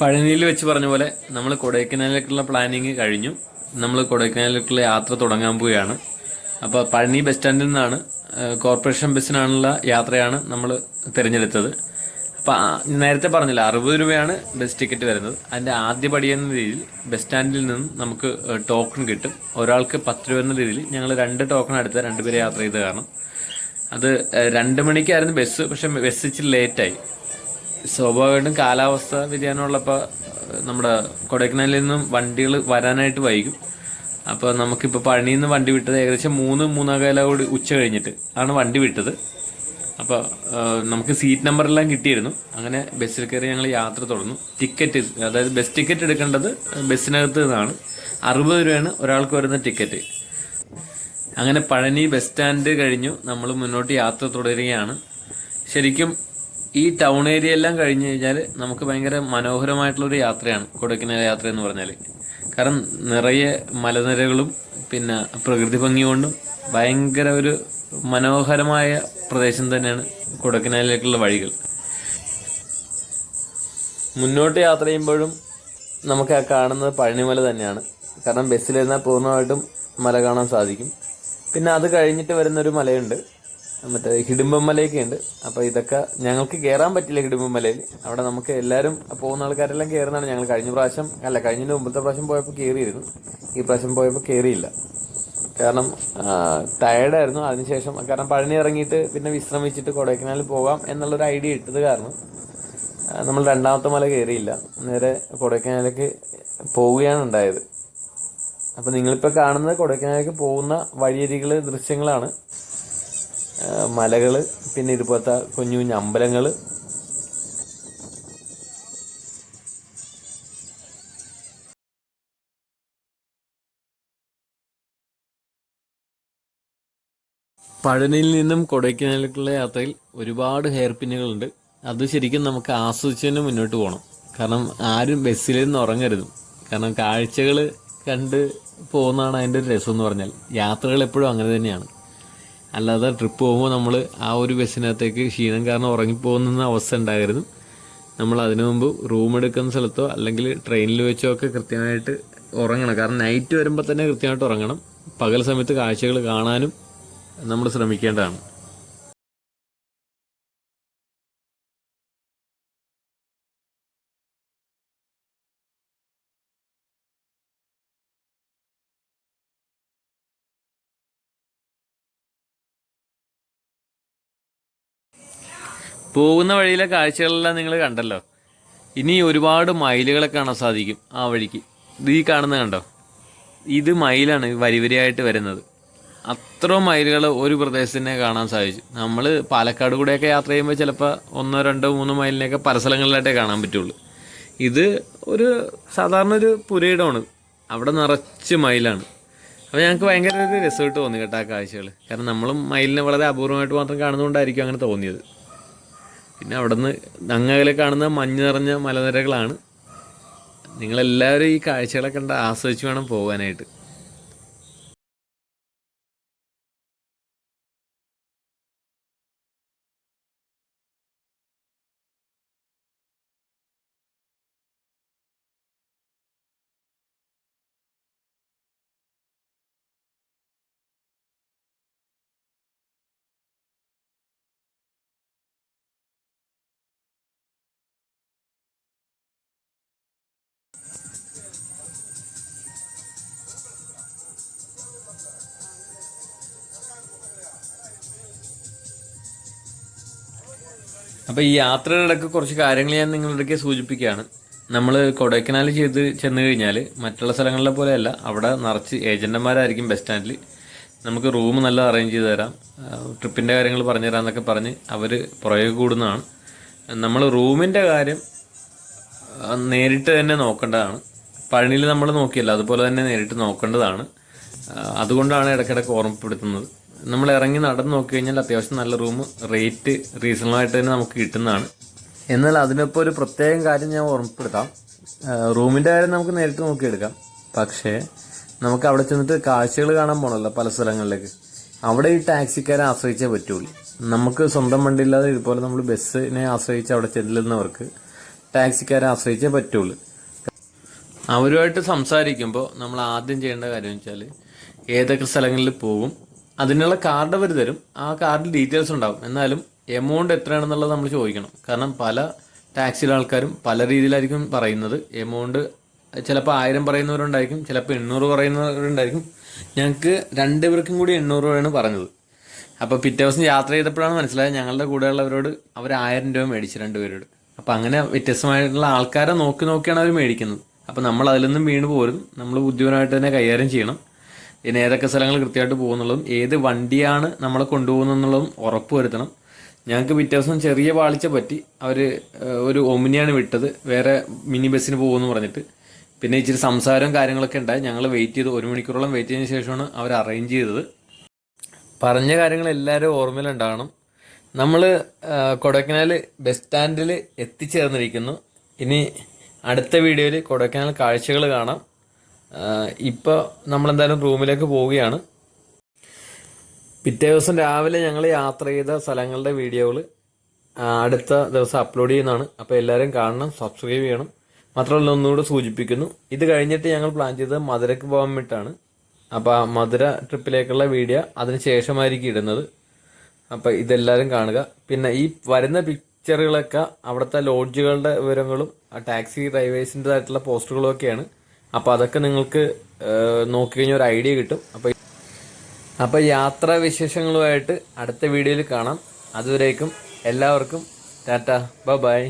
പഴനിയിൽ വെച്ച് പറഞ്ഞ പോലെ നമ്മൾ കൊടൈക്കനാലിലേക്കുള്ള പ്ലാനിങ് കഴിഞ്ഞു. നമ്മൾ കൊടൈക്കനാലിലേക്കുള്ള യാത്ര തുടങ്ങാൻ പോവുകയാണ്. അപ്പോൾ പഴനി ബസ് സ്റ്റാൻഡിൽ നിന്നാണ് കോർപ്പറേഷൻ ബസ്സിനാണുള്ള യാത്രയാണ് നമ്മൾ തിരഞ്ഞെടുത്തത്. അപ്പോൾ നേരത്തെ പറഞ്ഞില്ല അറുപത് രൂപയാണ് ബസ് ടിക്കറ്റ് വരുന്നത്. അതിന്റെ ആദ്യ പടി എന്ന രീതിയിൽ ബസ് സ്റ്റാൻഡിൽ നിന്ന് നമുക്ക് ടോക്കൺ കിട്ടും. ഒരാൾക്ക് പത്ത് രൂപ എന്ന രീതിയിൽ ഞങ്ങൾ രണ്ട് ടോക്കൺ എടുത്ത് രണ്ടുപേരെ യാത്ര ചെയ്ത് കാരണം. അത് രണ്ട് മണിക്കായിരുന്നു ബസ് പക്ഷെ ബസ് ഇച്ചിരി ലേറ്റായി സ്വാഭാവികമായിട്ടും കാലാവസ്ഥ വ്യതിയാനമുള്ളപ്പോൾ നമ്മുടെ കൊടൈക്കനാലിൽ നിന്നും വണ്ടികൾ വരാനായിട്ട് വൈകും. അപ്പോൾ നമുക്കിപ്പോൾ പഴനിയിൽ നിന്ന് വണ്ടി വിട്ടത് ഏകദേശം മൂന്ന് മൂന്നേകാലോട് ഉച്ച കഴിഞ്ഞിട്ട് ആണ് വണ്ടി വിട്ടത്. അപ്പോൾ നമുക്ക് സീറ്റ് നമ്പറെല്ലാം കിട്ടിയിരുന്നു. അങ്ങനെ ബസ്സിൽ കയറി ഞങ്ങൾ യാത്ര തുടർന്നു. ടിക്കറ്റ് അതായത് ബസ് ടിക്കറ്റ് എടുക്കേണ്ടത് ബസ്സിനകത്ത് നിന്നാണ്. അറുപത് രൂപയാണ് ഒരാൾക്ക് വരുന്ന ടിക്കറ്റ്. അങ്ങനെ പഴനി ബസ് സ്റ്റാൻഡ് കഴിഞ്ഞു. നമ്മൾ മുന്നോട്ട് യാത്ര തുടരുകയാണ്. ശരിക്കും ഈ ടൗൺ ഏരിയ എല്ലാം കഴിഞ്ഞു കഴിഞ്ഞാൽ നമുക്ക് ഭയങ്കര മനോഹരമായിട്ടുള്ള ഒരു യാത്രയാണ് കൊടൈക്കനാൽ യാത്ര എന്ന് പറഞ്ഞാൽ കാരണം നിറയെ മലനിരകളും പിന്നെ പ്രകൃതി ഭംഗി കൊണ്ടും ഭയങ്കര ഒരു മനോഹരമായ പ്രദേശം തന്നെയാണ് കൊടൈക്കനാലിലേക്കുള്ള വഴികൾ. മുന്നോട്ട് യാത്ര ചെയ്യുമ്പോഴും നമുക്ക് ആ കാണുന്നത് പഴനിമല തന്നെയാണ്. കാരണം ബസ്സിലിരുന്നാൽ പൂർണമായിട്ടും മല കാണാൻ സാധിക്കും. പിന്നെ അത് കഴിഞ്ഞിട്ട് വരുന്നൊരു മലയുണ്ട്. മറ്റേ ഹിഡിമ്പം മലയൊക്കെ ഉണ്ട്. അപ്പോൾ ഇതൊക്കെ ഞങ്ങൾക്ക് കയറാൻ പറ്റില്ല ഹിഡിമ്പം മലയിൽ. അവിടെ നമുക്ക് എല്ലാവരും പോകുന്ന ആൾക്കാരെല്ലാം കയറുന്നതാണ് ഞങ്ങൾ കഴിഞ്ഞ പ്രാവശ്യം അല്ല കഴിഞ്ഞ മുമ്പത്തെ പ്രാവശ്യം പോയപ്പോൾ കയറിയിരുന്നു ഈ പ്രാവശ്യം പോയപ്പോൾ കയറിയില്ല കാരണം ടയർഡായിരുന്നു അതിനുശേഷം കാരണം പഴനി ഇറങ്ങിയിട്ട് പിന്നെ വിശ്രമിച്ചിട്ട് കൊടൈക്കനാലിൽ പോകാം എന്നുള്ളൊരു ഐഡിയ ഇട്ടത് കാരണം നമ്മൾ രണ്ടാമത്തെ മല കയറിയില്ല നേരെ കൊടൈക്കനാലിലേക്ക് പോവുകയാണ് ഉണ്ടായത്. അപ്പൊ നിങ്ങളിപ്പോ കാണുന്നത് കൊടൈക്കനാലിലേക്ക് പോകുന്ന വഴിയരികൾ ദൃശ്യങ്ങളാണ്. ആ, മലകൾ പിന്നെ ഇതുപോലത്തെ കുഞ്ഞു കുഞ്ഞു അമ്പലങ്ങൾ പഴനിയിൽ നിന്നും കൊടൈക്കനാലിലേക്കുള്ള യാത്രയിൽ ഒരുപാട് ഹെയർ പിന്നുകളുണ്ട് അത് ശരിക്കും നമുക്ക് ആസ്വദിച്ച് തന്നെ മുന്നോട്ട് പോകണം. കാരണം ആരും ബസ്സിൽ നിന്ന് ഉറങ്ങരുത്. കാരണം കാഴ്ചകൾ കണ്ട് പോകുന്നതാണ് അതിന്റെ ഒരു രസം എന്ന് പറഞ്ഞാൽ. യാത്രകൾ എപ്പോഴും അങ്ങനെ തന്നെയാണ്. അല്ലാതെ ട്രിപ്പ് പോകുമ്പോൾ നമ്മൾ ആ ഒരു ബസ്സിനകത്തേക്ക് ക്ഷീണം കാരണം ഉറങ്ങിപ്പോകുന്ന അവസ്ഥ ഉണ്ടാകരുത്. നമ്മൾ അതിനു മുമ്പ് റൂം എടുക്കുന്ന സ്ഥലത്തോ അല്ലെങ്കിൽ ട്രെയിനിൽ വെച്ചോ ഒക്കെ കൃത്യമായിട്ട് ഉറങ്ങണം. കാരണം നൈറ്റ് വരുമ്പോൾ തന്നെ കൃത്യമായിട്ട് ഉറങ്ങണം. പകൽ സമയത്ത് കാഴ്ചകൾ കാണാനും നമ്മൾ ശ്രമിക്കേണ്ടതാണ്. പോകുന്ന വഴിയിലെ കാഴ്ചകളെല്ലാം നിങ്ങൾ കണ്ടല്ലോ. ഇനി ഒരുപാട് മയിലുകളെ കാണാൻ സാധിക്കും ആ വഴിക്ക്. ഇത് ഈ കാണുന്ന കണ്ടോ? ഇത് മയിലാണ് വരിവരിയായിട്ട് വരുന്നത്. അത്ര മയിലുകൾ ഒരു പ്രദേശത്തിനെ കാണാൻ സാധിച്ചു. നമ്മൾ പാലക്കാട് കൂടെയൊക്കെ യാത്ര ചെയ്യുമ്പോൾ ചിലപ്പോൾ ഒന്നോ രണ്ടോ മൂന്നോ മൈലിനെയൊക്കെ പല സ്ഥലങ്ങളിലായിട്ടേ കാണാൻ പറ്റുള്ളൂ. ഇത് ഒരു സാധാരണ ഒരു പുരയിടമാണ്. അവിടെ നിറച്ച് മയിലാണ്. അപ്പോൾ ഞങ്ങൾക്ക് ഭയങ്കര ഒരു രസമായിട്ട് തോന്നി കേട്ടോ ആ കാഴ്ചകൾ കാരണം നമ്മളും മയിലിനെ വളരെ അപൂർവമായിട്ട് മാത്രം കാണുന്നതുകൊണ്ടായിരിക്കും അങ്ങനെ തോന്നിയത്. പിന്നെ അവിടുന്ന് അങ്ങകലെ കാണുന്ന മഞ്ഞ് നിറഞ്ഞ മലനിരകളാണ്. നിങ്ങളെല്ലാവരും ഈ കാഴ്ചകളൊക്കെ കണ്ട് ആസ്വദിച്ച് വേണം പോകാനായിട്ട്. അപ്പോൾ ഈ യാത്രയുടെ ഇടയ്ക്ക് കുറച്ച് കാര്യങ്ങൾ ഞാൻ നിങ്ങളുടെ സൂചിപ്പിക്കുകയാണ്. നമ്മൾ കൊടൈക്കനാൽ ചെയ്ത് ചെന്ന് കഴിഞ്ഞാൽ മറ്റുള്ള സ്ഥലങ്ങളിലെ പോലെയല്ല അവിടെ നിറച്ച് ഏജന്റുമാരായിരിക്കും ബസ് സ്റ്റാൻഡിൽ നമുക്ക് റൂം നല്ല അറേഞ്ച് ചെയ്ത് തരാം. ട്രിപ്പിന്റെ കാര്യങ്ങൾ പറഞ്ഞു തരാമെന്നൊക്കെ പറഞ്ഞ് അവർ പുറകെ കൂടുന്നതാണ്. നമ്മൾ റൂമിന്റെ കാര്യം നേരിട്ട് തന്നെ നോക്കേണ്ടതാണ്. പഴനിയിൽ നമ്മൾ നോക്കിയല്ല അതുപോലെ തന്നെ നേരിട്ട് നോക്കേണ്ടതാണ്. അതുകൊണ്ടാണ് ഇടയ്ക്കിടയ്ക്ക് ഓർമ്മപ്പെടുത്തുന്നത്. നമ്മൾ ഇറങ്ങി നടന്ന് നോക്കി കഴിഞ്ഞാൽ അത്യാവശ്യം നല്ല റൂം റേറ്റ് റീസണബിൾ ആയിട്ട് തന്നെ നമുക്ക് കിട്ടുന്നതാണ്. എന്നാൽ അതിനൊപ്പം ഒരു പ്രത്യേകം കാര്യം ഞാൻ ഓർമ്മപ്പെടുത്താം. റൂമിന്റെ കാര്യം നമുക്ക് നേരിട്ട് നോക്കിയെടുക്കാം. പക്ഷേ നമുക്ക് അവിടെ ചെന്നിട്ട് കാഴ്ചകൾ കാണാൻ പോകണമല്ലോ പല സ്ഥലങ്ങളിലേക്ക്. അവിടെ ഈ ടാക്സിക്കാരെ ആശ്രയിച്ചേ പറ്റുള്ളൂ. നമുക്ക് സ്വന്തം വണ്ടി ഇല്ലാതെ ഇതുപോലെ നമ്മൾ ബസ്സിനെ ആശ്രയിച്ച് അവിടെ ചെല്ലുന്നവർക്ക് ടാക്സിക്കാരെ ആശ്രയിച്ചേ പറ്റുള്ളൂ. അവരുമായിട്ട് സംസാരിക്കുമ്പോൾ നമ്മൾ ആദ്യം ചെയ്യേണ്ട കാര്യം വെച്ചാൽ ഏതൊക്കെ സ്ഥലങ്ങളിൽ പോകും അതിനുള്ള കാർഡ് അവർ തരും. ആ കാർഡിൽ ഡീറ്റെയിൽസ് ഉണ്ടാവും. എന്നാലും എമൗണ്ട് എത്രയാണെന്നുള്ളത് നമ്മൾ ചോദിക്കണം. കാരണം പല ടാക്സിയിലെ ആൾക്കാരും പല രീതിയിലായിരിക്കും പറയുന്നത്. എമൗണ്ട് ചിലപ്പോൾ ആയിരം പറയുന്നവരുണ്ടായിരിക്കും ചിലപ്പോൾ എണ്ണൂറ് പറയുന്നവരുണ്ടായിരിക്കും. ഞങ്ങൾക്ക് രണ്ടുപേർക്കും കൂടി എണ്ണൂറ് രൂപയാണ് പറഞ്ഞത്. അപ്പോൾ പിറ്റേ ദിവസം യാത്ര ചെയ്തപ്പോഴാണ് മനസ്സിലായത് ഞങ്ങളുടെ കൂടെയുള്ളവരോട് അവർ ആയിരം രൂപ മേടിച്ചു രണ്ടുപേരോട് അപ്പോൾ അങ്ങനെ വ്യത്യസ്തമായിട്ടുള്ള ആൾക്കാരെ നോക്കി നോക്കിയാണ് അവർ മേടിക്കുന്നത്. അപ്പോൾ നമ്മൾ അതിൽ നിന്നും വീണ് പോരും. നമ്മൾ ബുദ്ധിപരമായിട്ട് തന്നെ കൈകാര്യം ചെയ്യണം. പിന്നെ ഏതൊക്കെ സ്ഥലങ്ങൾ കൃത്യമായിട്ട് പോകുന്നുള്ളതും ഏത് വണ്ടിയാണ് നമ്മളെ കൊണ്ടുപോകുന്നതെന്നുള്ളതും ഉറപ്പ് വരുത്തണം. ഞങ്ങൾക്ക് പിറ്റേ ദിവസം ചെറിയ പാളിച്ച പറ്റി അവർ ഒരു ഒമിനിയാണ് വിട്ടത്. വേറെ മിനി ബസ്സിന് പോകുമെന്ന് പറഞ്ഞിട്ട്. പിന്നെ ഇച്ചിരി സംസാരവും കാര്യങ്ങളൊക്കെ ഉണ്ടായി. ഞങ്ങൾ വെയിറ്റ് ചെയ്ത്. ഒരു മണിക്കൂറോളം വെയിറ്റ് ചെയ്തതിന് ശേഷമാണ് അവർ അറേഞ്ച് ചെയ്തത്. പറഞ്ഞ കാര്യങ്ങൾ എല്ലാവരും ഓർമ്മയിലുണ്ടാകണം. നമ്മൾ കൊടൈക്കനാൽ ബസ് സ്റ്റാൻഡിൽ എത്തിച്ചേർന്നിരിക്കുന്നു. ഇനി അടുത്ത വീഡിയോയിൽ കൊടൈക്കനാൽ കാഴ്ചകൾ കാണാം. ഇപ്പോൾ നമ്മളെന്തായാലും റൂമിലേക്ക് പോവുകയാണ്. പിറ്റേ ദിവസം രാവിലെ ഞങ്ങൾ യാത്ര ചെയ്ത സ്ഥലങ്ങളുടെ വീഡിയോകൾ അടുത്ത ദിവസം അപ്ലോഡ് ചെയ്യുന്നതാണ്. അപ്പോൾ എല്ലാവരും കാണണം സബ്സ്ക്രൈബ് ചെയ്യണം. മാത്രമല്ല ഒന്നുകൂടെ സൂചിപ്പിക്കുന്നു. ഇത് കഴിഞ്ഞിട്ട് ഞങ്ങൾ പ്ലാൻ ചെയ്തത് മധുരക്ക് പോകാൻ വേണ്ടിയിട്ടാണ്. അപ്പോൾ മധുര ട്രിപ്പിലേക്കുള്ള വീഡിയോ അതിന് ശേഷമായിരിക്കും ഇടുന്നത്. അപ്പോൾ ഇതെല്ലാവരും കാണുക. പിന്നെ ഈ വരുന്ന പിക്ചറുകളൊക്കെ അവിടുത്തെ ലോഡ്ജുകളുടെ വിവരങ്ങളും ആ ടാക്സി ഡ്രൈവേഴ്സിന്റെതായിട്ടുള്ള പോസ്റ്ററുകളും ഒക്കെയാണ് അപ്പോൾ അതൊക്കെ നിങ്ങൾക്ക് നോക്കി കഴിഞ്ഞാൽ ഒരു ഐഡിയ കിട്ടും. അപ്പോൾ അപ്പോൾ യാത്രാ വിശേഷങ്ങളുമായിട്ട് അടുത്ത വീഡിയോയിൽ കാണാം. അതുവരേക്കും എല്ലാവർക്കും ടാറ്റ. ബൈ.